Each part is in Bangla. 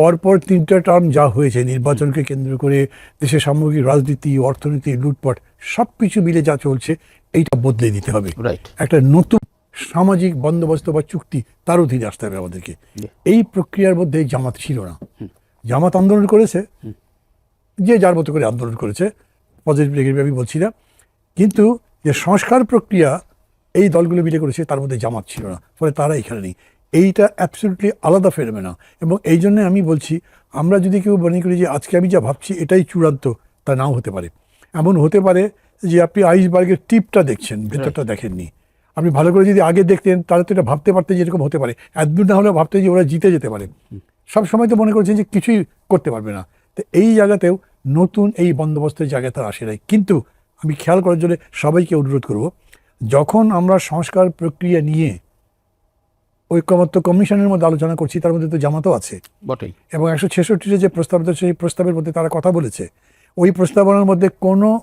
পরপর তিনটা টার্ম যা হয়েছে নির্বাচনকে কেন্দ্র করে দেশের সামগ্রিক রাজনীতি অর্থনীতি লুটপাট সব কিছু মিলে যা চলছে এইটা বদলে দিতে হবে। একটা নতুন সামাজিক বন্দোবস্ত বা চুক্তি তার অধীনে আসতে হবে আমাদেরকে। এই প্রক্রিয়ার মধ্যে জামাত ছিল না। জামাত আন্দোলন করেছে যে যার মতো করে আন্দোলন করেছে পজিটিভ নেগেটিভ আমি বলছি না। কিন্তু যে সংস্কার প্রক্রিয়া এই দলগুলো মিলে করেছে তার মধ্যে জামাত ছিল না। ফলে তারা এখানে নেই। এইটা অ্যাবসলিউটলি আলাদা ফেরবে না এবং এই জন্যে আমি বলছি আমরা যদি কেউ মনে করি যে আজকে আমি যা ভাবছি এটাই চূড়ান্ত তা নাও হতে পারে। এমন হতে পারে যে আপনি আইসবার্গের টিপটা দেখছেন ভেতরটা দেখেননি। আপনি ভালো করে যদি আগে দেখতেন তাহলে তো এটা ভাবতে পারতেন যে এরকম হতে পারে। একদূর না হলেও ভাবতে যে ওরা জিতে যেতে পারে। সব সময় তো মনে করছেন যে কিছুই করতে পারবে না। তো এই জায়গাতেও নতুন এই বন্দোবস্তের জায়গায় তারা আসে নাই। কিন্তু আমি খেয়াল করার জন্য সবাইকে অনুরোধ করব যখন আমরা সংস্কার প্রক্রিয়া নিয়ে ঐক্যমত্য কমিশনের মধ্যে আলোচনা করছি তার মধ্যে তো জামাতও আছে। বটেই। এবং একশো ছেষট্টিতে যে প্রস্তাব সেই প্রস্তাবের মধ্যে তারা কথা বলেছে। ওই প্রস্তাবনার মধ্যে কোনো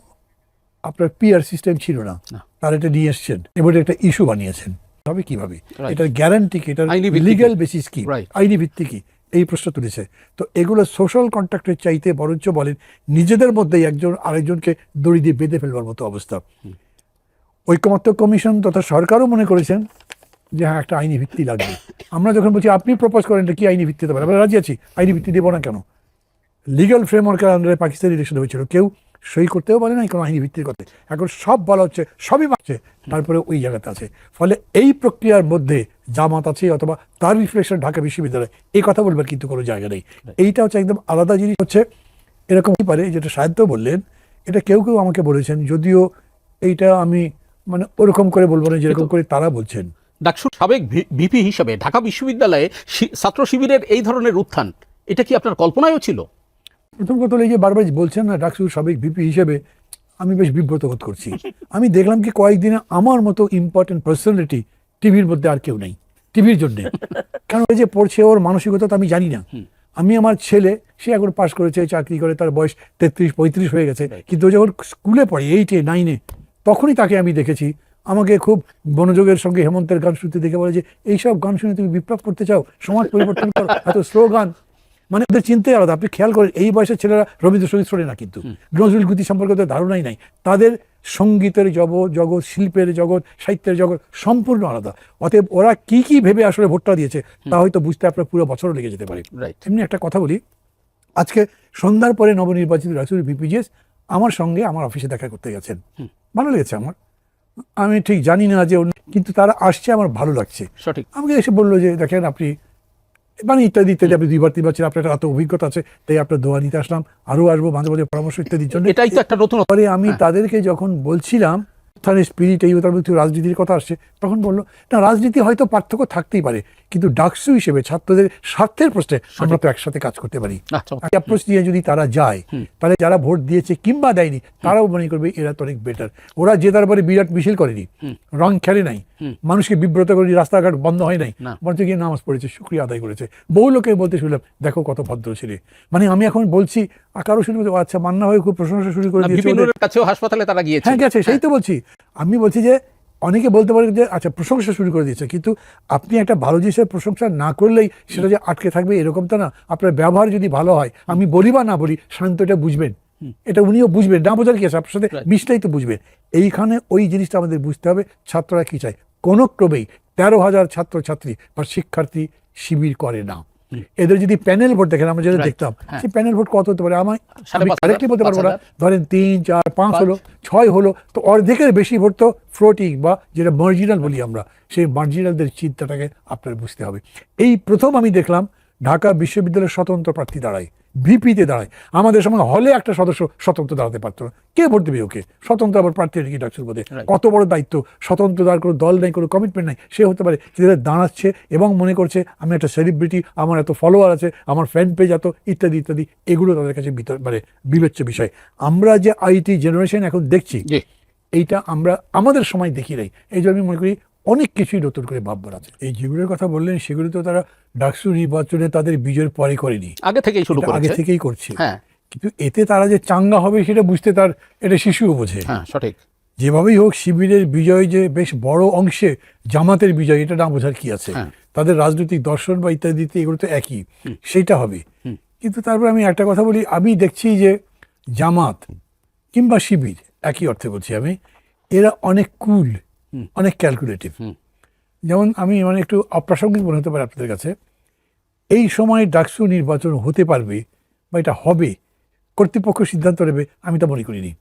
আপনার পিআর সিস্টেম ছিল না। তারা এটা নিয়ে এসছেন। এবং একটা ইস্যু বানিয়েছেন। তবে কীভাবে? এটার গ্যারান্টি কি? এটার কি? লিগ্যাল বেসিস কি? আইনি ভিত্তি কি? এই প্রশ্ন তুলেছে। তো এগুলো সোশ্যাল কন্ট্রাক্টের চাইতে বরঞ্চ বলেন নিজেদের মধ্যেই একজন আরেকজনকে দড়ি দিয়ে বেঁধে ফেলবার মতো অবস্থা। ঐকমত্য কমিশন তথা সরকারও মনে করেছেন যে হ্যাঁ একটা আইনি ভিত্তি লাগবে। আমরা যখন বলছি আপনি প্রপোজ করেন এটা কি আইনি ভিত্তি পারে? আমরা রাজি আছি আইনি ভিত্তি দেবো না কেন? লিগাল ফ্রেমওয়ার্কের আন্ডারে পাকিস্তান ইলেকশন হয়েছিল। কেউ সই করতেও বলে না কোনো আইনি ভিত্তির কথা। এখন সব বলা হচ্ছে সবই মানছে তারপরে ওই জায়গাতে আছে। ফলে এই প্রক্রিয়ার মধ্যে জামাত আছে অথবা তার রিফ্লেকশন ঢাকা বিশ্ববিদ্যালয় এই কথা বলবার কিন্তু কোনো জায়গা নেই। এইটা হচ্ছে একদম আলাদা জিনিস হচ্ছে এরকম হতে পারে যেটা সাহিত্য বললেন এটা কেউ কেউ আমাকে বলেছেন যদিও এইটা আমি মানে ওরকম করে বলব না যেরকম করে তারা বলছেন। ডাকসুর সাবেক ভিপি হিসেবে ঢাকা বিশ্ববিদ্যালয়ে ছাত্র শিবিরের এই ধরনের উত্থান এটা কি আপনার কল্পনায়ও ছিল? প্রথম কথা হলো এই যে বারবার বলছেন না ডাকসুর সাবেক ভিপি হিসেবে আমি বেশ বিব্রত বোধ করছি। আমি দেখলাম কি কয়েকদিনে আমার মতো ইম্পর্টেন্ট পার্সোনালিটি টিভির মধ্যে আর কেউ নেই টিভির জন্যে। কারণ এই যে পড়ছে ওর মানসিকতা তো আমি জানি না। আমি আমার ছেলে সে এখন পাশ করেছে চাকরি করে তার বয়স তেত্রিশ পঁয়ত্রিশ হয়ে গেছে। কিন্তু যখন স্কুলে পড়ে এইটে নাইনে তখনই তাকে আমি দেখেছি। আমাকে খুব মনোযোগের সঙ্গে হেমন্তের গান শুনতে দেখে বলে যে এইসব গান শুনে তুমি বিপ্লব করতে চাও? সমাজ পরিবর্তন করো এত স্লো গান? মানে ওদের চিন্তাই আলাদা। আপনি খেয়াল করেন এই বয়সের ছেলেরা রবীন্দ্রসঙ্গীত শোনে না কিন্তু। নজরুল গীতি সম্পর্কে ওদের ধারণাই নাই। তাদের সঙ্গীতের জগৎ জগৎ শিল্পের জগৎ সাহিত্যের জগৎ সম্পূর্ণ আলাদা। অতএব ওরা কি কি ভেবে আসলে ভোটটা দিয়েছে তা হয়তো বুঝতে আপনার পুরো বছরও লেগে যেতে পারে। এমনি একটা কথা বলি। আজকে সন্ধ্যার পরে নবনির্বাচিত রাসুল বিপিজিএস আমার সঙ্গে আমার অফিসে দেখা করতে গেছেন। ভালো লেগেছে আমার। আমি ঠিক জানি না যে কিন্তু তারা আসছে আমার ভালো লাগছে। সঠিক। আমাকে এসে বলল যে দেখেন আপনি মানে ইত্যাদি ইত্যাদি আপনি দুইবার তিনবার ছিলেন আপনার এত অভিজ্ঞতা আছে তাই আপনার দোয়া নিতে আসলাম। আরও আসব মাঝে মাঝে পরামর্শ ইত্যাদির জন্য। এটাই তো একটা নতুন পরে আমি তাদেরকে যখন বলছিলাম স্থানের স্পিরিট এই তার মধ্যে রাজনীতির কথা আসছে তখন বলল না রাজনীতি হয়তো পার্থক্য থাকতেই পারে। কিন্তু ডাকসু হিসেবে ছাত্রদের স্বার্থের প্রশ্নে আমরা তো একসাথে কাজ করতে পারি। অ্যাপ্রোচ দিয়ে যদি তারা যায় তাহলে যারা ভোট দিয়েছে কিংবা দেয়নি তারাও মনে করবে এরা তো অনেক বেটার ওরা যে তারপরে বিরাট মিছিল করেনি রং খেলে নাই মানুষকে বিব্রত করেনি রাস্তাঘাট বন্ধ হয় নাই। বরঞ্চ গিয়ে নামাজ পড়েছে শুক্রিয়া আদায় করেছে। বহু লোকে বলতে শুনলাম দেখো কত ভদ্র ছেলে। মানে আমি এখন বলছি আর কারও শুনে আচ্ছা মান্না হয়ে খুব প্রশংসা শুরু করে দিয়েছে কাছেও হাসপাতালে তারা গিয়েছে। হ্যাঁ গেছে সেই তো বলছি। আমি বলছি যে অনেকে বলতে পারে যে আচ্ছা প্রশংসা শুরু করে দিয়েছে। কিন্তু আপনি একটা ভালো জিনিসের প্রশংসা না করলেই সেটা যে আটকে থাকবে এরকম তো না। আপনার ব্যবহার যদি ভালো হয় আমি বলি বা না বলি শান্ত এটা বুঝবেন। এটা উনিও বুঝবেন। না বোঝার কি আছে? আপনার সাথে মিশলেই তো বুঝবেন। এইখানে ওই জিনিসটা আমাদের বুঝতে হবে। ছাত্ররা কি চায়? কোনো ক্রমেই তেরো হাজার ছাত্রছাত্রী বা শিক্ষার্থী শিবির করে না। এদের যদি প্যানেল ভোট দেখেন আমরা যেটা দেখতাম হ্যাঁ। সেই প্যানেল ভোট কত হতে পারে? আমার পাঁচ বলতে পারব না। ধরেন তিন চার পাঁচ হলো ছয় হলো তো অর্ধেকের বেশি ভোট তো ফ্লোটিং বা যেটা মার্জিনাল বলি আমরা সেই মার্জিনালদের চিন্তাটাকে আপনার বুঝতে হবে। এই প্রথম আমি দেখলাম ঢাকা বিশ্ববিদ্যালয়ের স্বতন্ত্র প্রার্থী দাঁড়ায় ভিপিতে দাঁড়ায়। আমাদের সময় হলে একটা সদস্য স্বতন্ত্র দাঁড়াতে পারতো না। কে ভোট দেবে ওকে? স্বতন্ত্র আবার প্রার্থী কি মধ্যে Right. কত বড় দায়িত্ব? স্বতন্ত্র দাঁড় কোনো দল নেই কোনো কমিটমেন্ট নাই। সে হতে পারে সে দাঁড়াচ্ছে এবং মনে করছে আমি একটা সেলিব্রিটি আমার এত ফলোয়ার আছে আমার ফ্যান পেজ এত ইত্যাদি ইত্যাদি। এগুলো তাদের কাছে মানে বিবেচ্য বিষয়। আমরা যে আইটি জেনারেশন এখন দেখছি এইটা আমরা আমাদের সময় দেখি নাই। এই জন্য আমি মনে করি অনেক কিছুই নতুন করে ভাববার আছে। এই যেগুলোর কথা বললেন সেগুলো তো তারা ডাকসু নির্বাচনে তাদের বিজয়ের পরে করেনি। আগে থেকেই শুরু আগে থেকেই করছে। হ্যাঁ। কিন্তু এতে তারা যে চাঙ্গা হবে সেটা বুঝতে তার এটা শিশুও বোঝে। হ্যাঁ সঠিক। যেভাবেই হোক শিবিরের বিজয় যে বেশ বড় অংশে জামাতের বিজয় এটা না বোঝার কি আছে? হ্যাঁ। তাদের রাজনৈতিক দর্শন বা ইত্যাদিতে এগুলো তো একই। সেইটা হবে। কিন্তু তারপর আমি একটা কথা বলি আমি দেখছি যে জামাত কিংবা শিবির একই অর্থে বলছি আমি এরা অনেক কুল। অনেক ক্যালকুলেটিভ যেমন আমি মানে একটু অপ্রাসঙ্গিক মনে হতে পারে আপনাদের কাছে এই সময় ডাকসু নির্বাচন হতে পারবে বা এটা হবে কর্তৃপক্ষ সিদ্ধান্ত নেবে আমি তা মনে করিনি।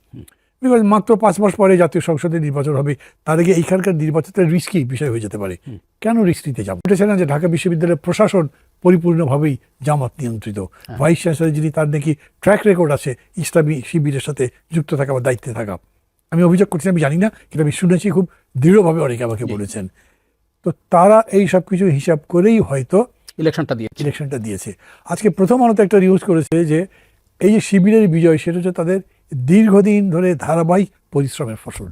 বিকজ মাত্র পাঁচ মাস পরে জাতীয় সংসদে নির্বাচন হবে তার আগে এইখানকার নির্বাচনটা রিস্কি বিষয় হয়ে যেতে পারে। কেন রিস্ক নিতে যাব? উঠেছে না যে ঢাকা বিশ্ববিদ্যালয়ের প্রশাসন পরিপূর্ণভাবেই জামাত নিয়ন্ত্রিত। ভাইস চ্যান্সেলর যিনি তার নাকি ট্র্যাক রেকর্ড আছে ইসলামী শিবিরের সাথে যুক্ত থাকা বা দায়িত্বে থাকা। আমি অভিযোগ করছি আমি জানি না কিন্তু আমি শুনেছি খুব দৃঢ়ভাবে অনেকে আমাকে বলেছেন। তো তারা এই সব কিছু হিসাব করেই হয়তো ইলেকশনটা দিয়ে ইলেকশনটা দিয়েছে। আজকে প্রথম আলোতে একটা নিউজ করেছে যে এই যে শিবিরের বিজয় সেটা হচ্ছে তাদের দীর্ঘদিন ধরে ধারাবাহিক পরিশ্রমের ফসল।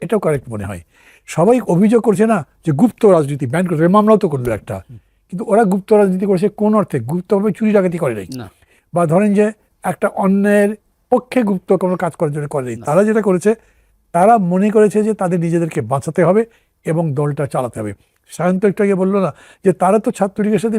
এটাও কারেক্ট মনে হয়। সবাই অভিযোগ করছে না যে গুপ্ত রাজনীতি ব্যান করছে মামলাও তো করল একটা। কিন্তু ওরা গুপ্ত রাজনীতি করেছে কোন অর্থে? গুপ্তভাবে চুরি ডাকাতি করে নাই। না। বা ধরেন যে একটা অন্যায়ের পক্ষে গুপ্ত কোনো কাজ করার জন্য করেনি। তারা যেটা করেছে তারা মনে করেছে যে তাদের নিজেদেরকে বাঁচাতে হবে এবং দলটা চালাতে হবে। সায়ন্ত একটু আগে বলল না যে তারা তো ছাত্রলীগের সাথে